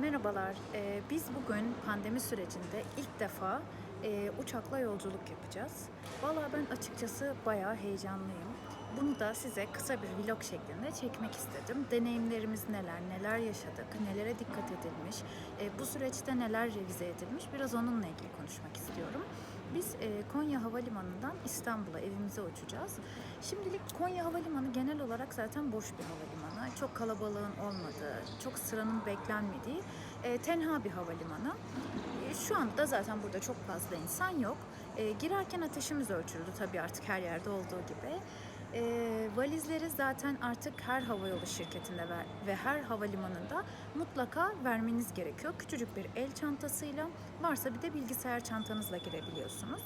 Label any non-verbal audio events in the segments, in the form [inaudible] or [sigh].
Merhabalar. Ee, biz bugün pandemi sürecinde ilk defa e, uçakla yolculuk yapacağız. Vallahi ben açıkçası bayağı heyecanlıyım. Bunu da size kısa bir vlog şeklinde çekmek istedim. Deneyimlerimiz neler, neler yaşadık, nelere dikkat edilmiş, e, bu süreçte neler revize edilmiş biraz onunla ilgili konuşmak istiyorum. Biz e, Konya Havalimanı'ndan İstanbul'a evimize uçacağız. Şimdilik Konya Havalimanı genel olarak zaten boş bir havalimanı. Çok kalabalığın olmadığı, çok sıranın beklenmediği e, tenha bir havalimanı. E, şu anda zaten burada çok fazla insan yok. E, girerken ateşimiz ölçüldü tabii artık her yerde olduğu gibi. E, valizleri zaten artık her havayolu şirketinde ver, ve her havalimanında mutlaka vermeniz gerekiyor. Küçücük bir el çantasıyla varsa bir de bilgisayar çantanızla girebiliyorsunuz.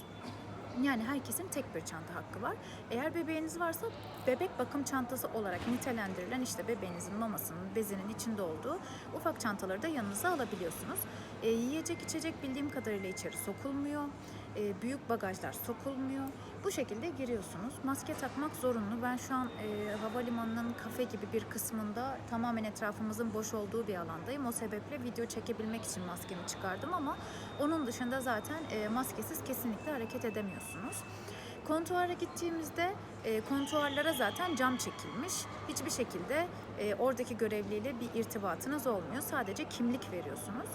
Yani herkesin tek bir çanta hakkı var. Eğer bebeğiniz varsa bebek bakım çantası olarak nitelendirilen işte bebeğinizin mamasının, bezinin içinde olduğu ufak çantaları da yanınıza alabiliyorsunuz. E, yiyecek içecek bildiğim kadarıyla içeri sokulmuyor. E, büyük bagajlar sokulmuyor. Bu şekilde giriyorsunuz. Maske takmak zorunlu. Ben şu an e, havalimanının kafe gibi bir kısmında tamamen etrafımızın boş olduğu bir alandayım. O sebeple video çekebilmek için maskemi çıkardım ama onun dışında zaten e, maskesiz kesinlikle hareket edemiyorsunuz. Kontuara gittiğimizde e, kontuarlara zaten cam çekilmiş. Hiçbir şekilde e, oradaki görevliyle bir irtibatınız olmuyor. Sadece kimlik veriyorsunuz.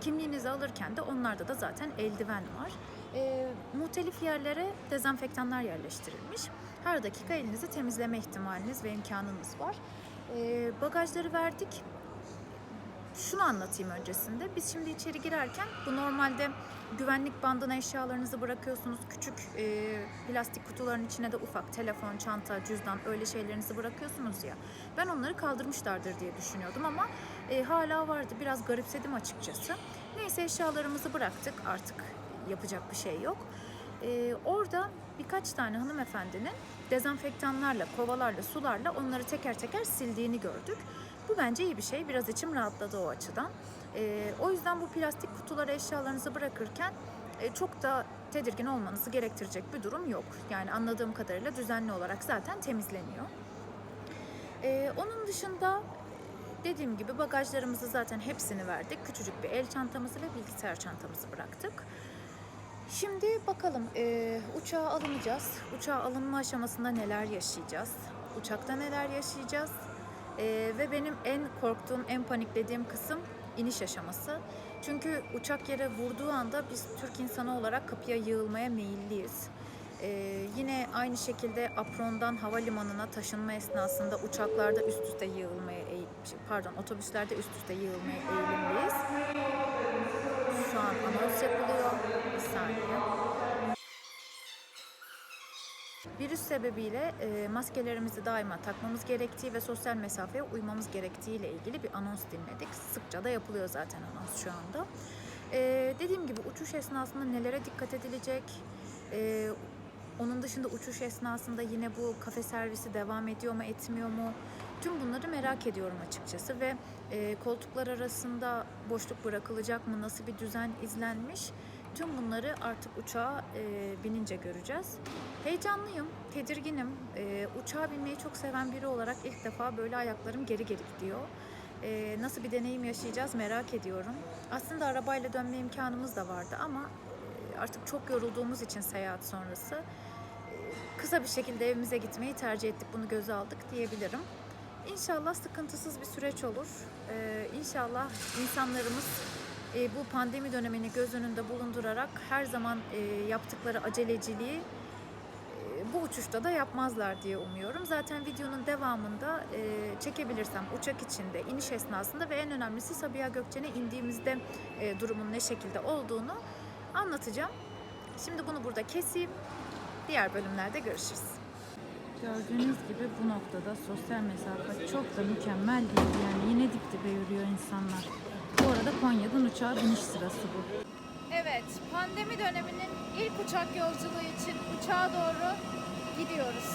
Kimliğinizi alırken de onlarda da zaten eldiven var. E, muhtelif yerlere dezenfektanlar yerleştirilmiş. Her dakika elinizi temizleme ihtimaliniz ve imkanınız var. E, bagajları verdik şunu anlatayım öncesinde. Biz şimdi içeri girerken bu normalde güvenlik bandına eşyalarınızı bırakıyorsunuz. Küçük e, plastik kutuların içine de ufak telefon, çanta, cüzdan öyle şeylerinizi bırakıyorsunuz ya. Ben onları kaldırmışlardır diye düşünüyordum ama e, hala vardı. Biraz garipsedim açıkçası. Neyse eşyalarımızı bıraktık. Artık yapacak bir şey yok. E, orada birkaç tane hanımefendinin dezenfektanlarla, kovalarla, sularla onları teker teker sildiğini gördük. Bu bence iyi bir şey. Biraz içim rahatladı o açıdan. Ee, o yüzden bu plastik kutulara eşyalarınızı bırakırken e, çok da tedirgin olmanızı gerektirecek bir durum yok. Yani anladığım kadarıyla düzenli olarak zaten temizleniyor. Ee, onun dışında dediğim gibi bagajlarımızı zaten hepsini verdik. Küçücük bir el çantamızı ve bilgisayar çantamızı bıraktık. Şimdi bakalım e, uçağa alınacağız. Uçağa alınma aşamasında neler yaşayacağız? Uçakta neler yaşayacağız? E, ve benim en korktuğum, en paniklediğim kısım iniş aşaması. Çünkü uçak yere vurduğu anda biz Türk insanı olarak kapıya yığılmaya meyilliyiz. E, yine aynı şekilde aprondan havalimanına taşınma esnasında uçaklarda üst üste yığılmaya eğil, pardon otobüslerde üst üste yığılmaya eğilimliyiz. Şu an anons yapılıyor. Bir saniye. Virüs sebebiyle e, maskelerimizi daima takmamız gerektiği ve sosyal mesafeye uymamız gerektiği ile ilgili bir anons dinledik. Sıkça da yapılıyor zaten anons şu anda. E, dediğim gibi uçuş esnasında nelere dikkat edilecek? E, onun dışında uçuş esnasında yine bu kafe servisi devam ediyor mu, etmiyor mu? Tüm bunları merak ediyorum açıkçası ve e, koltuklar arasında boşluk bırakılacak mı, nasıl bir düzen izlenmiş? Tüm bunları artık uçağa e, binince göreceğiz. Heyecanlıyım, tedirginim. E, uçağa binmeyi çok seven biri olarak ilk defa böyle ayaklarım geri geri gidiyor. E, nasıl bir deneyim yaşayacağız merak ediyorum. Aslında arabayla dönme imkanımız da vardı ama e, artık çok yorulduğumuz için seyahat sonrası e, kısa bir şekilde evimize gitmeyi tercih ettik. Bunu göze aldık diyebilirim. İnşallah sıkıntısız bir süreç olur. Ee, inşallah insanlarımız e, bu pandemi dönemini göz önünde bulundurarak her zaman e, yaptıkları aceleciliği e, bu uçuşta da yapmazlar diye umuyorum. Zaten videonun devamında e, çekebilirsem uçak içinde, iniş esnasında ve en önemlisi Sabiha Gökçen'e indiğimizde e, durumun ne şekilde olduğunu anlatacağım. Şimdi bunu burada keseyim. Diğer bölümlerde görüşürüz. Gördüğünüz gibi bu noktada sosyal mesafe çok da mükemmel değil. Yani yine dip dibe yürüyor insanlar. Arada Konya'dan uçağa biniş sırası bu. Evet, pandemi döneminin ilk uçak yolculuğu için uçağa doğru gidiyoruz.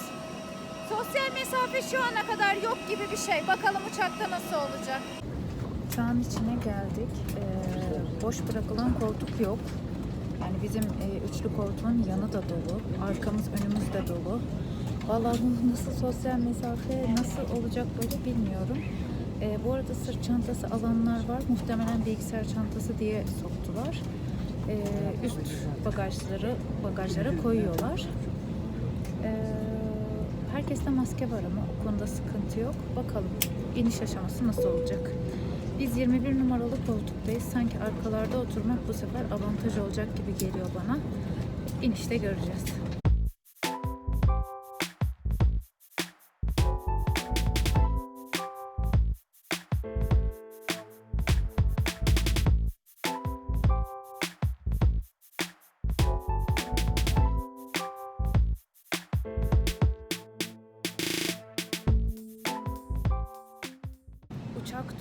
Sosyal mesafe şu ana kadar yok gibi bir şey. Bakalım uçakta nasıl olacak. Uçağın içine geldik. Ee, boş bırakılan koltuk yok. Yani bizim e, üçlü koltuğun yanı da dolu. Arkamız önümüz de dolu. Vallahi nasıl sosyal mesafe nasıl olacak böyle bilmiyorum. Ee, bu arada sırt çantası alanlar var. Muhtemelen bilgisayar çantası diye soktular. Ee, üst bagajları bagajlara koyuyorlar. Ee, herkeste maske var ama o konuda sıkıntı yok. Bakalım iniş aşaması nasıl olacak? Biz 21 numaralı koltuktayız. Sanki arkalarda oturmak bu sefer avantaj olacak gibi geliyor bana. İnişte göreceğiz.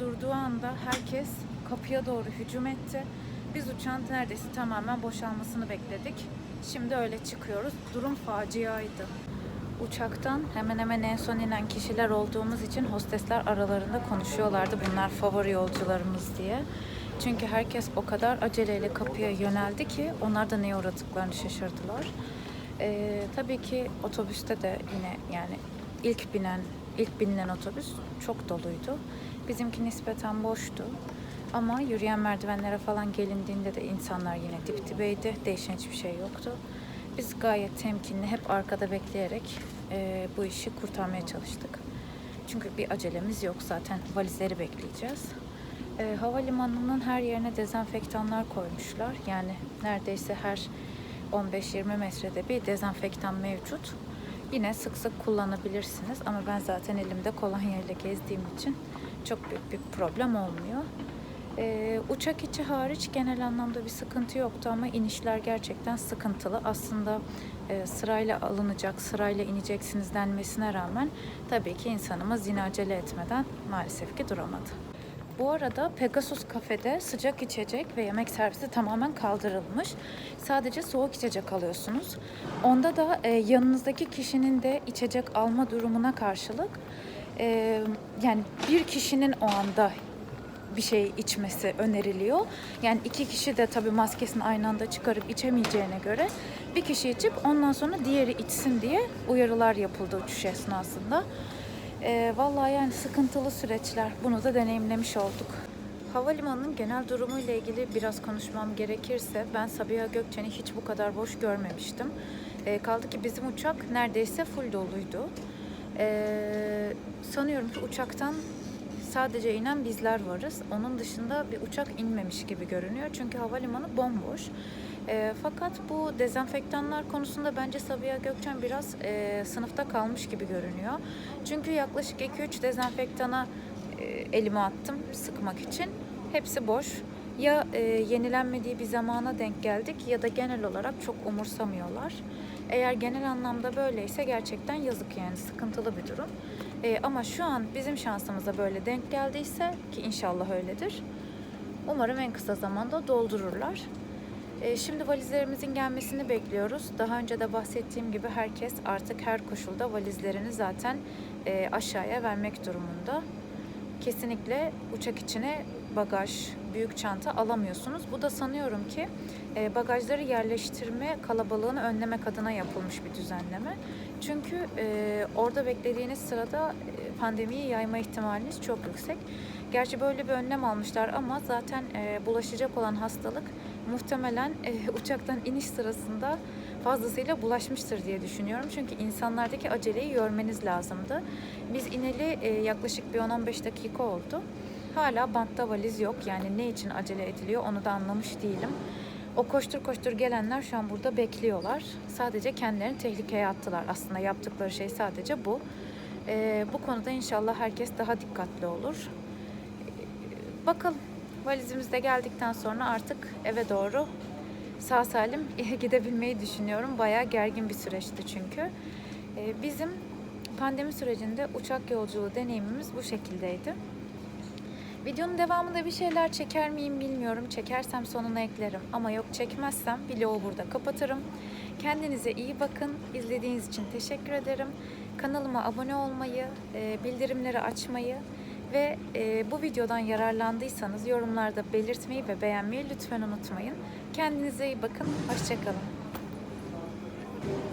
Durduğu anda herkes kapıya doğru hücum etti. Biz uçağın neredeyse tamamen boşalmasını bekledik. Şimdi öyle çıkıyoruz. Durum faciaydı. Uçaktan hemen hemen en son inen kişiler olduğumuz için hostesler aralarında konuşuyorlardı. Bunlar favori yolcularımız diye. Çünkü herkes o kadar aceleyle kapıya yöneldi ki onlar da neye uğradıklarını şaşırdılar. Ee, tabii ki otobüste de yine yani ilk binen, ilk binilen otobüs çok doluydu. Bizimki nispeten boştu. Ama yürüyen merdivenlere falan gelindiğinde de insanlar yine dip dibeydi. Değişen hiçbir şey yoktu. Biz gayet temkinli, hep arkada bekleyerek e, bu işi kurtarmaya çalıştık. Çünkü bir acelemiz yok zaten. Valizleri bekleyeceğiz. E, havalimanının her yerine dezenfektanlar koymuşlar. Yani neredeyse her 15-20 metrede bir dezenfektan mevcut. Yine sık sık kullanabilirsiniz ama ben zaten elimde kolonya ile gezdiğim için çok büyük bir problem olmuyor. Ee, uçak içi hariç genel anlamda bir sıkıntı yoktu ama inişler gerçekten sıkıntılı. Aslında e, sırayla alınacak, sırayla ineceksiniz denmesine rağmen tabii ki insanımız yine acele etmeden maalesef ki duramadı. Bu arada Pegasus kafede sıcak içecek ve yemek servisi tamamen kaldırılmış. Sadece soğuk içecek alıyorsunuz. Onda da e, yanınızdaki kişinin de içecek alma durumuna karşılık e, yani bir kişinin o anda bir şey içmesi öneriliyor. Yani iki kişi de tabii maskesini aynı anda çıkarıp içemeyeceğine göre bir kişi içip ondan sonra diğeri içsin diye uyarılar yapıldı uçuş esnasında. Ee, vallahi yani sıkıntılı süreçler. Bunu da deneyimlemiş olduk. Havalimanının genel durumuyla ilgili biraz konuşmam gerekirse ben Sabiha Gökçen'i hiç bu kadar boş görmemiştim. Ee, kaldı ki bizim uçak neredeyse full doluydu. Ee, sanıyorum ki uçaktan sadece inen bizler varız. Onun dışında bir uçak inmemiş gibi görünüyor. Çünkü havalimanı bomboş. E, fakat bu dezenfektanlar konusunda bence Sabiha Gökçen biraz e, sınıfta kalmış gibi görünüyor. Çünkü yaklaşık 2-3 dezenfektana e, elime attım sıkmak için. Hepsi boş. Ya e, yenilenmediği bir zamana denk geldik ya da genel olarak çok umursamıyorlar. Eğer genel anlamda böyleyse gerçekten yazık yani sıkıntılı bir durum. E, ama şu an bizim şansımıza böyle denk geldiyse ki inşallah öyledir. Umarım en kısa zamanda doldururlar. E, şimdi valizlerimizin gelmesini bekliyoruz. Daha önce de bahsettiğim gibi herkes artık her koşulda valizlerini zaten e, aşağıya vermek durumunda. Kesinlikle uçak içine bagaj, büyük çanta alamıyorsunuz. Bu da sanıyorum ki e, bagajları yerleştirme kalabalığını önlemek adına yapılmış bir düzenleme. Çünkü orada beklediğiniz sırada pandemiyi yayma ihtimaliniz çok yüksek. Gerçi böyle bir önlem almışlar ama zaten bulaşacak olan hastalık muhtemelen e, uçaktan iniş sırasında fazlasıyla bulaşmıştır diye düşünüyorum. Çünkü insanlardaki aceleyi görmeniz lazımdı. Biz ineli e, yaklaşık bir 10-15 dakika oldu. Hala bantta valiz yok. Yani ne için acele ediliyor onu da anlamış değilim. O koştur koştur gelenler şu an burada bekliyorlar. Sadece kendilerini tehlikeye attılar. Aslında yaptıkları şey sadece bu. E, bu konuda inşallah herkes daha dikkatli olur. E, bakalım. Valizimiz de geldikten sonra artık eve doğru sağ salim [laughs] gidebilmeyi düşünüyorum. Bayağı gergin bir süreçti çünkü. Ee, Bizim pandemi sürecinde uçak yolculuğu deneyimimiz bu şekildeydi. Videonun devamında bir şeyler çeker miyim bilmiyorum. Çekersem sonuna eklerim. Ama yok çekmezsem vlogu burada kapatırım. Kendinize iyi bakın. İzlediğiniz için teşekkür ederim. Kanalıma abone olmayı, e, bildirimleri açmayı ve e, bu videodan yararlandıysanız yorumlarda belirtmeyi ve beğenmeyi lütfen unutmayın. Kendinize iyi bakın. Hoşçakalın.